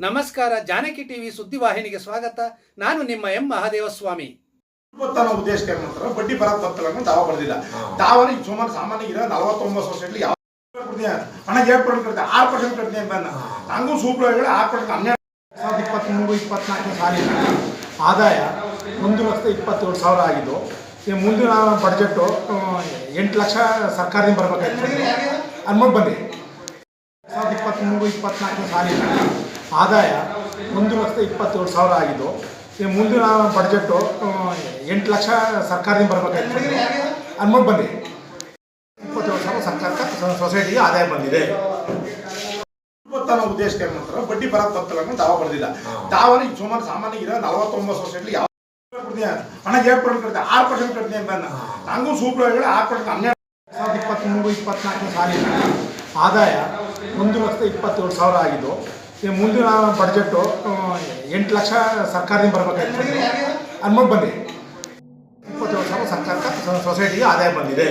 ನಮಸ್ಕಾರ, ಜಾನಕಿ ಟಿವಿ ಸುದ್ದಿವಾಹಿನಿಗೆ ಸ್ವಾಗತ. ನಾನು ನಿಮ್ಮ ಎಂ ಮಹಾದೇವಸ್ವಾಮಿ. ಸ್ವಾಮಿ ಉದ್ದೇಶಕ್ಕೆ ಬಡ್ಡಿ ಬರೋದು ಗೊತ್ತಿಲ್ಲ ದಾವ ಬರ್ದಿಲ್ಲ. ದಾವನ ಸುಮಾರು ಸಾಮಾನ್ಯ ಇರೋ ನಲವತ್ತೊಂಬತ್ತು ಯಾವ ಹಣ ಏಳು ಪರ್ಸೆಂಟ್ ಕಟ್ಟಿದೆ ಆರು ಪರ್ಸೆಂಟ್ ಕಟ್ಟಿದೆ ಅಂತ ಸೂಪರ್ ಹೇಳಿ ಆರು ಪರ್ಸೆಂಟ್ ಹನ್ನೆರಡು ಸಾವಿರದ ಇಪ್ಪತ್ತ್ಮೂರು ಇಪ್ಪತ್ನಾಲ್ಕನೇ ಸಾಲಿನ ಆದಾಯ ಒಂದು ಲಕ್ಷದ ಇಪ್ಪತ್ತೇಳು ಸಾವಿರ ಆಗಿದ್ದು, ಈ ಮುಂದಿನ ಬಡ್ಜೆಟ್ಟು ಎಂಟು ಲಕ್ಷ ಸರ್ಕಾರದಿಂದ ಬರಬೇಕಾಗಿತ್ತು ಅನ್ಮೋಟ್ ಸಾವಿರದ ಇಪ್ಪತ್ತ್ಮೂರು ಇಪ್ಪತ್ನಾಲ್ಕನೇ ಸಾಲಿನ ಆದಾಯ ಒಂದು ಲಕ್ಷದ ಇಪ್ಪತ್ತೇಳು ಸಾವಿರ ಆಗಿದ್ದು ಈ ಮುಂದಿನ ಬಡ್ಜೆಟ್ಟು ಎಂಟು ಲಕ್ಷ ಸರ್ಕಾರದಿಂದ ಬರಬೇಕಾಗಿತ್ತು. ಅನ್ಮೋಟ್ ಬಂದಿದೆ. ಇಪ್ಪತ್ತೇಳು ಸಾವಿರ ಸರ್ಕಾರಕ್ಕೆ ಸೊಸೈಟಿಗೆ ಆದಾಯ ಬಂದಿದೆ. ಉದ್ದೇಶಕ್ಕೆ ಏನು ಮಾಡ್ತಾರೆ ಬಡ್ಡಿ ಬರ ಅಂತ ದಾವ ಬರ್ದಿಲ್ಲ. ದಾವನ ಈಗ ಸುಮಾರು ಸಾಮಾನ್ಯ ಇರೋ ನಲವತ್ತೊಂಬತ್ತು ಸೊಸೈಟಿ ಯಾವ ಹಣ ಏಳು ಪರ್ಸೆಂಟ್ ಕಟ್ತೀನಿ ಆರು ಪರ್ಸೆಂಟ್ ಕಟ್ತೀನಿ ಅಂತ. ನಂಗೂ ಸೂಪರ್ ಆರು ಪರ್ಸೆಂಟ್ ಹನ್ನೆರಡು ಸಾವಿರದ ಇಪ್ಪತ್ತ್ಮೂರು ಇಪ್ಪತ್ತ್ನಾಲ್ಕನೇ ಸಾಲಿನ ಆದಾಯ ಒಂದು ಲಕ್ಷದ ಇಪ್ಪತ್ತೇಳು ಸಾವಿರ ಆಗಿದ್ದು, ಈ ಮುಂದಿನ ಬಡ್ಜೆಟ್ಟು ಎಂಟು ಲಕ್ಷ ಸರ್ಕಾರದಿಂದ ಬರಬೇಕಾಗಿತ್ತು. ಅನ್ಬೋದು ಬನ್ನಿ ಇಪ್ಪತ್ತೇಳು ಸಾವಿರ ಸರ್ಕಾರಕ್ಕೆ ಸೊಸೈಟಿಗೆ ಆದಾಯ ಬಂದಿದೆ.